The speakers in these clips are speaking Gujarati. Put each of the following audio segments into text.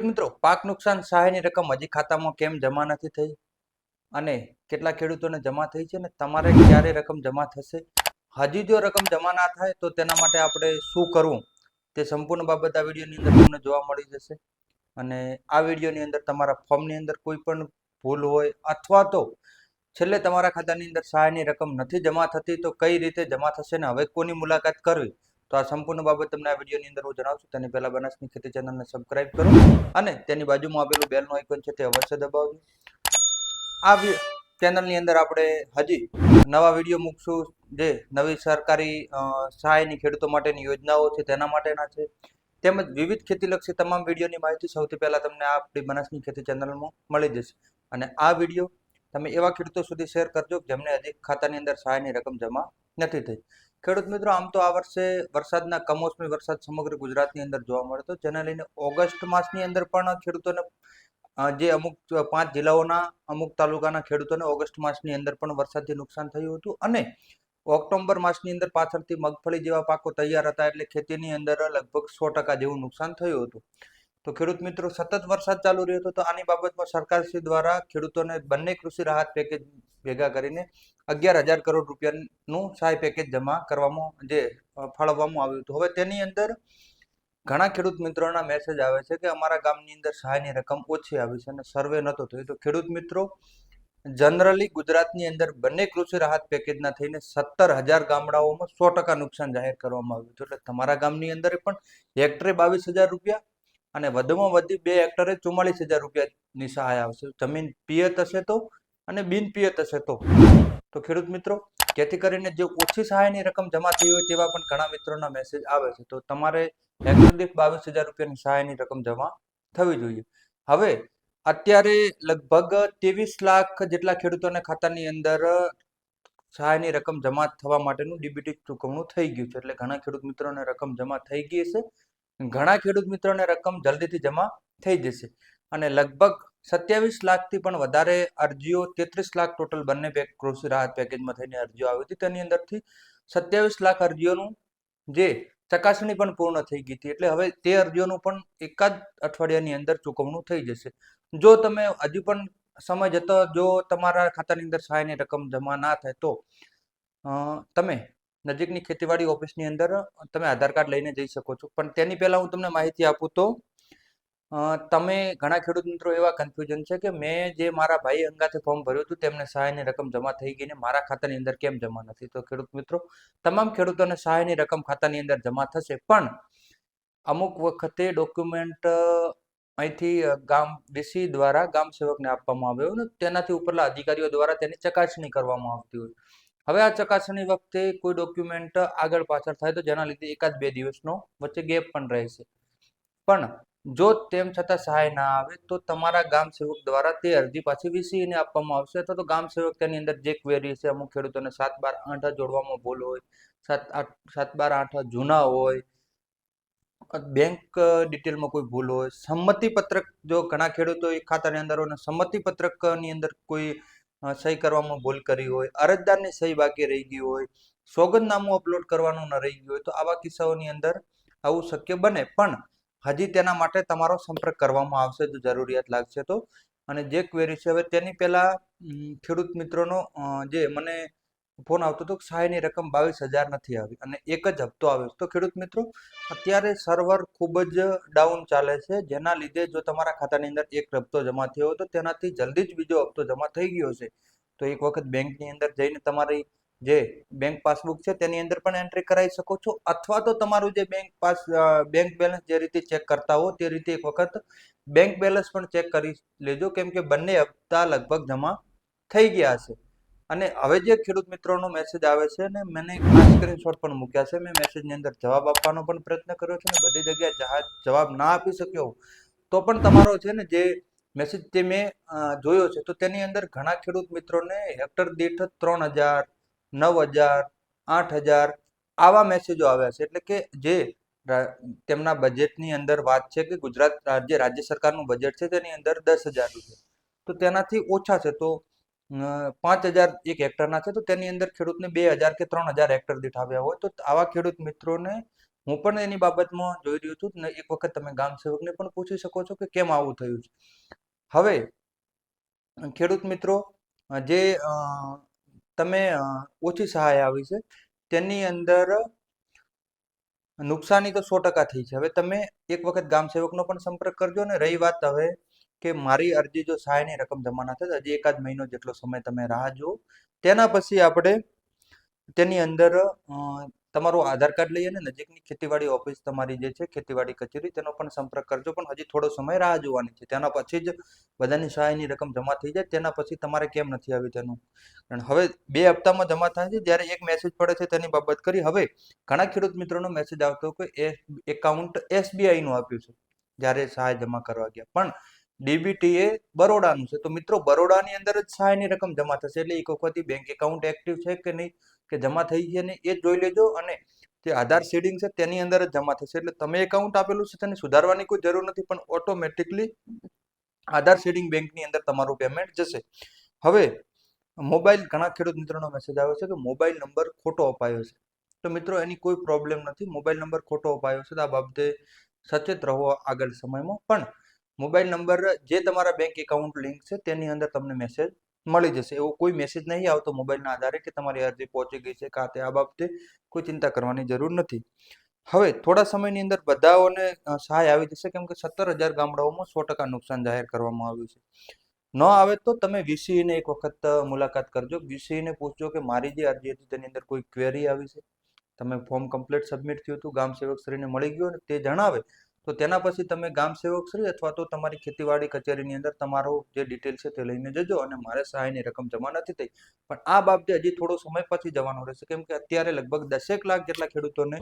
મિત્રો, પાક નુકસાન સહાયની રકમ હજી ખાતામાં કેમ જમા નથી થઈ? અને કેટલા ખેડૂતોને જમા થઈ છે ને તમારે ક્યારે રકમ જમા થશે? હજી જો રકમ જમા ના થાય તો તેના માટે આપણે શું કરવું? તે સંપૂર્ણ બાબત આ વિડીયોની અંદર તમને જોવા મળી જશે. અને આ વિડીયોની અંદર તમારા ફોર્મની અંદર કોઈ પણ ભૂલ હોય અથવા તો છેલ્લે તમારા ખાતાની અંદર સહાયની રકમ નથી જમા થતી તો કઈ રીતે જમા થશે ને હવે કોની મુલાકાત કરવી? તો આ સંપૂર્ણ બાબત તમને આ વિડીયોની અંદર હું જણાવશું તેની પહેલાં બનાસની ખેતી ચેનલને સબસ્ક્રાઇબ કરો અને તેની બાજુમાં આપેલું બેલનું આઇકન છે તે અવશ્ય દબાવજો. આ ચેનલની અંદર આપણે હજી નવા વીડિયો મૂકશું. જે નવી સરકારી સહાયની ખેડૂતો માટેની યોજનાઓ છે તેના માટેના છે. તેમજ વિવિધ ખેતીલક્ષી તમામ વિડીયોની માહિતી સૌથી પહેલા તમને આપણી બનાસની ખેતી ચેનલમાં મળી જશે. અને આ વીડિયો તમે એવા ખેડૂતો સુધી શેર કરજો જેમને હજી ખાતાની અંદર સહાયની રકમ જમા નથી થઈ. ખેડૂત મિત્રો, આમ તો આ વર્ષે વરસાદના કમોસમી વરસાદ સમગ્ર ગુજરાતની અંદર જોવા મળ્યો હતો જેને લઈને ઓગસ્ટ માસની અંદર પણ ખેડૂતોને જે અમુક પાંચ જિલ્લાઓના અમુક તાલુકાના ખેડૂતોને ઓગસ્ટ માસની અંદર પણ વરસાદથી નુકસાન થયું હતું અને ઓક્ટોબર માસની અંદર પાછળથી મગફળી જેવા પાકો તૈયાર હતા એટલે ખેતીની અંદર લગભગ સો ટકા જેવું નુકસાન થયું હતું. તો ખેડૂત મિત્રો, સતત વરસાદ ચાલુ રહ્યો હતો તો આની બાબતમાં સરકારશ્રી દ્વારા ખેડૂતોને બંને કૃષિ રાહત પેકેજ ભેગા કરીને અગિયાર હજાર કરોડ રૂપિયાનું સહાય પેકેજ જમા કરવામાં, જે ફાળવવામાં આવ્યું હતું. હવે તેની અંદર ઘણા ખેડૂત મિત્રોના મેસેજ આવે છે કે અમારા ગામની અંદર સહાયની રકમ ઓછી આવી છે અને સર્વે નહોતો થયો. તો ખેડૂત મિત્રો જનરલી ગુજરાતની અંદર બંને કૃષિ રાહત પેકેજના થઈને સત્તર હજાર ગામડાઓમાં સો ટકા નુકસાન જાહેર કરવામાં આવ્યું હતું. એટલે તમારા ગામની અંદર પણ હેક્ટરે બાવીસ હજાર રૂપિયા અને વધુમાં વધી બે હેક્ટરે ચુમ્માલીસ હજાર રૂપિયાની સહાય આવશે. જમીન પિયત હશે તો અને બિન પિયત હશે તો. તો ખેડૂત મિત્રો, જેથી કરીને જે ઓછી સહાયની રકમ જમા થઈ હોય તેવા પણ ઘણા મિત્રોના મેસેજ આવે છે. તો તમારે હેક્ટર દીઠ બાવીસ હજાર રૂપિયાની સહાયની રકમ જમા થવી જોઈએ. હવે, અત્યારે લગભગ ત્રેવીસ લાખ જેટલા ખેડૂતોને ખાતાની અંદર સહાયની રકમ જમા થવા માટેનું ડીબીટી ચૂકવણું થઈ ગયું છે. એટલે ઘણા ખેડૂત મિત્રોને રકમ જમા થઈ ગઈ છે ઘણા ખેડૂત મિત્રોને રકમ જલ્દીથી જમા થઈ જશે અને લગભગ સત્યાવીસ લાખથી પણ વધારે અરજીઓ, તેત્રીસ લાખ ટોટલ બંને પેક કૃષિ રાહત પેકેજમાં થઈને અરજીઓ આવી હતી. તેની અંદરથી સત્યાવીસ લાખ અરજીઓનું જે ચકાસણી પણ પૂર્ણ થઈ ગઈ હતી. એટલે હવે તે અરજીઓનું પણ એકાદ અઠવાડિયાની અંદર ચૂકવણું થઈ જશે. જો તમે હજી પણ સમય જતો, જો તમારા ખાતાની અંદર સહાયની રકમ જમા ના થાય તો તમે નજીકની ખેતીવાડી ઓફિસની અંદર તમે આધાર કાર્ડ લઈને જઈ શકો છો. પણ તેની પહેલા હું તમને માહિતી આપું તો તમે ઘણા ખેડૂત મિત્રો એવા કન્ફ્યુઝન છે કે મેં જે મારા ભાઈ અંગાથે ફોર્મ ભર્યું હતું તેમને સહાયની રકમ જમા થઈ ગઈ ને મારા ખાતાની અંદર કેમ જમા નથી? તો ખેડૂત મિત્રો, તમામ ખેડૂતોને સહાયની રકમ ખાતાની અંદર જમા થશે. પણ અમુક વખતે ડોક્યુમેન્ટ અહીંથી ગામ ડીસી દ્વારા ગામ સેવકને આપવામાં આવ્યો ને તેનાથી ઉપરના અધિકારીઓ દ્વારા તેની ચકાસણી કરવામાં આવતી હોય. હવે આ ચકાસણી વખતે કોઈ ડોક્યુમેન્ટ આગળ પાછળ થાય તો જેના લીધે એકાદ બે દિવસનો વચ્ચે ગેપ પણ રહેશે. પણ જો તેમ છતાં સહાય ના આવે તો તમારા ગામ સેવક દ્વારા તે અરજી પાછી વીસીને આપવામાં આવશે અથવા તો ગામ સેવક તેની અંદર જે ક્વેરી છે, અમુક ખેડૂતોને સાત બાર આઠ જોડવામાં ભૂલ હોય, સાત આઠ, સાત બાર આઠ જૂના હોય બેંક ડિટેલમાં કોઈ ભૂલ હોય સંમતિ પત્રક જો ઘણા ખેડૂતો એ ખાતાની અંદર હોય સંમતિ પત્રકની અંદર કોઈ સહી કરવામાં ભૂલ કરી હોય, અરજદારની સહી બાકી રહી ગઈ હોય, સોગંદનામું અપલોડ કરવાનું ન રહી ગયું હોય, તો આવા કિસ્સાઓની અંદર આવું શક્ય બને. પણ હજી તેના માટે તમારો સંપર્ક કરવામાં આવશે જો જરૂરિયાત લાગશે તો. અને જે ક્વેરી છે, હવે તેની પહેલા ખેડૂત મિત્રોનો જે મને ફોન આવતો હતો કે સહાયની રકમ બાવીસ હજાર નથી આવી અને એક જ હપ્તો આવ્યો તો ખેડૂત મિત્રો, અત્યારે સર્વર ખૂબ જ ડાઉન ચાલે છે. જેના લીધે જો તમારા ખાતાની અંદર એક હપ્તો જમા થયો તો તેનાથી જલ્દી જ બીજો હપ્તો જમા થઈ ગયો છે. તો એક વખત બેંકની અંદર જઈને તમારી જે બેંક પાસબુક છે તેની અંદર પણ એન્ટ્રી કરાવી શકો છો. અથવા તો તમારું જે બેંક પાસ બેંક બેલેન્સ જે રીતે ચેક કરતા હો તે રીતે એક વખત બેંક બેલેન્સ પણ ચેક કરી લેજો. કેમ કે બંને હપ્તા લગભગ જમા થઈ ગયા છે. અને હવે જે ખેડૂત મિત્રોનો મેસેજ આવે છે ને, મને સ્ક્રીનશોટ પણ મૂક્યા છે. મેં મેસેજની અંદર જવાબ આપવાનો પણ પ્રયત્ન કર્યો છે ને, બધી જગ્યાએ જહાજ જવાબ ના આપી શક્યો તો પણ તમારો છે ને, જે મેસેજ તે મેં જોયો છે, તો તેની અંદર ઘણા ખેડૂત મિત્રોને હેક્ટર દીઠ ત્રણ હજાર, નવ હજાર, આઠ હજાર આવા મેસેજો આવ્યા છે. એટલે કે જે તેમના બજેટની અંદર વાત છે કે ગુજરાત જે રાજ્ય સરકારનું બજેટ છે, તેની અંદર દસ હજાર રૂપિયા. તો તેનાથી ઓછા છે, તો પાંચ હજાર એક હેક્ટરના છે, તો તેની અંદર ખેડૂતને બે હજાર કે ત્રણ હજાર હેક્ટર દીઠ આવ્યા હોય. તો આવા ખેડૂત મિત્રોને હું પણ એની બાબતમાં જોઈ રહ્યો છું ને એક વખત તમે ગામ સેવકને પણ પૂછી શકો છો કે કેમ આવું થયું છે. હવે, ખેડૂત મિત્રો, જે તમે ઓછી સહાય આવી છે, તેની અંદર નુકસાની તો સો ટકા થઈ છે. હવે તમે એક વખત ગામ સેવકનો પણ સંપર્ક કરજો ને, રહી વાત હવે કે મારી અરજી જો સહાયની રકમ જમા ના થાય હજી એકાદ મહિનો જેટલો સમય તમે રાહ જુઓ. તેના પછી આપણે તેની અંદર તમારું આધાર કાર્ડ લઈ અને નજીકની ખેતીવાડી ઓફિસ તમારી જે છે ખેતીવાડી કચેરી તેનો પણ સંપર્ક કરજો, પણ હજી થોડો સમય રાહ જોવાની છે. તેના પછી જ બધાની સહાયની રકમ જમા થઈ જાય, તેના પછી તમારે કેમ નથી આવી તેનું. કારણ હવે બે હપ્તામાં જમા થાય છે, જ્યારે એક મેસેજ પડે છે તેની બાબત કરી. હવે ઘણા ખેડૂત મિત્રોનો મેસેજ આવતો કે એકાઉન્ટ એસબીઆઈ નું આપ્યું છે, જ્યારે સહાય જમા કરવા ગયા. પણ ડીબીટી એ બરોડાનું છે. તો મિત્રો, બરોડાની અંદર જ સહાયની રકમ જમા થશે. એટલે એક વખત બેંક એકાઉન્ટ એક્ટિવ છે કે નહીં, કે જમા થઈ છે ને, એ જોઈ લેજો અને જે આધાર સીડિંગ છે તેની અંદર જ જમા થશે. એટલે તમે એકાઉન્ટ આપેલું છે તેને સુધારવાની કોઈ જરૂર નથી, પણ ઓટોમેટિકલી આધાર સીડિંગ બેંકની અંદર તમારું પેમેન્ટ જશે. હવે, મોબાઈલ ઘણા ખેડૂત મિત્રોનો મેસેજ આવ્યો છે કે મોબાઈલ નંબર ખોટો અપાયો છે. તો મિત્રો, એની કોઈ પ્રોબ્લેમ નથી. મોબાઈલ નંબર ખોટો અપાયો છે તો આ બાબતે સચેત રહો આગળ સમયમાં. પણ મોબાઈલ નંબર, જે તમારા બેંક એકાઉન્ટ લિંક છે, તેની અંદર તમને મેસેજ મળી જશે. એવો કોઈ મેસેજ નહીં આવતો મોબાઈલના આધારે કે તમારી અરજી પહોંચી ગઈ છે કાં તે આ બાબતે કોઈ ચિંતા કરવાની જરૂર નથી. હવે, થોડા સમયની અંદર બધાઓને સહાય આવી જશે. કેમ કે સત્તર હજાર ગામડાઓમાં સો ટકા નુકસાન જાહેર કરવામાં આવ્યું છે. ન આવે તો તમે વીસીને એક વખત મુલાકાત કરજો. વીસીને પૂછજો કે મારી જે અરજી હતી તેની અંદર કોઈ ક્વેરી આવી છે. તમે ફોર્મ કમ્પ્લીટ સબમિટ થયું હતું. ગામ સેવક શ્રીને મળી ગયું અને તે જણાવે તો તેના પછી તમે ગામ સેવક શ્રી અથવા તો તમારી ખેતીવાડી કચેરીની અંદર તમારો જે ડિટેલ છે તે લઈને જજો અને મારે સહાયની રકમ જમા નથી થઈ. પણ આ બાબતે હજી થોડો સમય પછી જવાનો રહેશે, કેમ કે અત્યારે લગભગ દસેક લાખ જેટલા ખેડૂતોને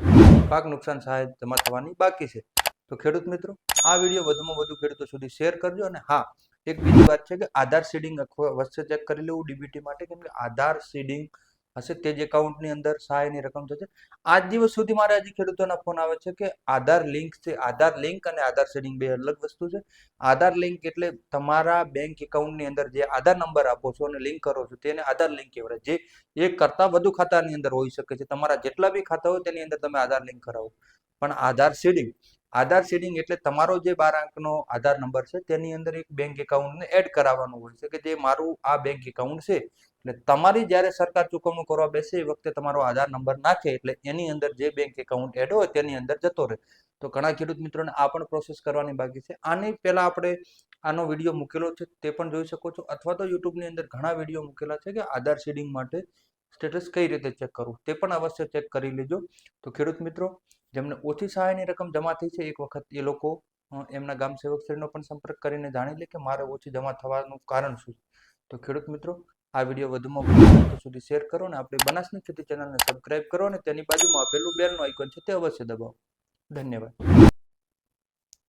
પાક નુકસાન સહાય જમા થવાની બાકી છે. તો ખેડૂત મિત્રો, આ વીડિયો વધુમાં વધુ ખેડૂતો સુધી શેર કરજો અને હા, એક બીજી વાત છે કે આધાર સીડિંગ વચ્ચે ચેક કરી લેવું ડીબીટી માટે, કેમ કે આધાર સીડિંગ હશે તે જ એકાઉન્ટની અંદર સહાયની રકમ થશે. આજ દિવસ સુધી મારે હજી ખેડૂતોના ફોન આવે છે કે આધાર લિંક છે, આધાર લિંક અને આધાર શેડિંગ બે અલગ વસ્તુ છે. આધાર લિંક એટલે તમારા બેંક એકાઉન્ટની અંદર જે આધાર નંબર આપો છો અને લિંક કરો છો તેને આધાર લિંક કહેવાય. જે એક કરતાં વધુ ખાતાની અંદર હોઈ શકે છે. તમારા જેટલા બી ખાતા હોય તેની અંદર તમે આધાર લિંક કરાવો. પણ આધાર સેડિંગ આધાર શેડિંગ એટલે તમારો જે બાર અંકનો આધાર નંબર છે તેની અંદર એક બેંક એકાઉન્ટને એડ કરાવવાનું હોય છે કે જે મારું આ બેંક એકાઉન્ટ છે એટલે તમારી જ્યારે સરકાર ચૂકવણું કરવા બેસે એ વખતે તમારો આધાર નંબર નાખે એટલે એની અંદર જે બેંક એકાઉન્ટ એડ હોય તેની અંદર જતો રહે. તો ઘણા ખેડૂત મિત્રોને આ પણ પ્રોસેસ કરવાની બાકી છે. આની પહેલાં આપણે આનો વીડિયો મૂકેલો છે, તે પણ જોઈ શકો છો. અથવા તો યુટ્યુબની અંદર ઘણા વીડિયો મૂકેલા છે કે આધાર સીડિંગ માટે સ્ટેટસ કઈ રીતે ચેક કરવું, તે પણ અવશ્ય ચેક કરી લેજો. તો ખેડૂત મિત્રો, જેમને ઓછી સહાયની રકમ જમા થઈ છે, એક વખત એ લોકો એમના ગામ સેવકશ્રીનો પણ સંપર્ક કરીને જાણી લે કે મારે ઓછી જમા થવાનું કારણ શું તો ખેડૂત મિત્રો આ વીડિયો વધુમાં વધુ ખેડૂતો સુધી શેર કરો અને આપણી બનાસની ખેતી ચેનલને સબસ્ક્રાઇબ કરો અને તેની બાજુમાં આપેલું બેલનું આઇકોન છે તે અવશ્ય દબાવો. ધન્યવાદ.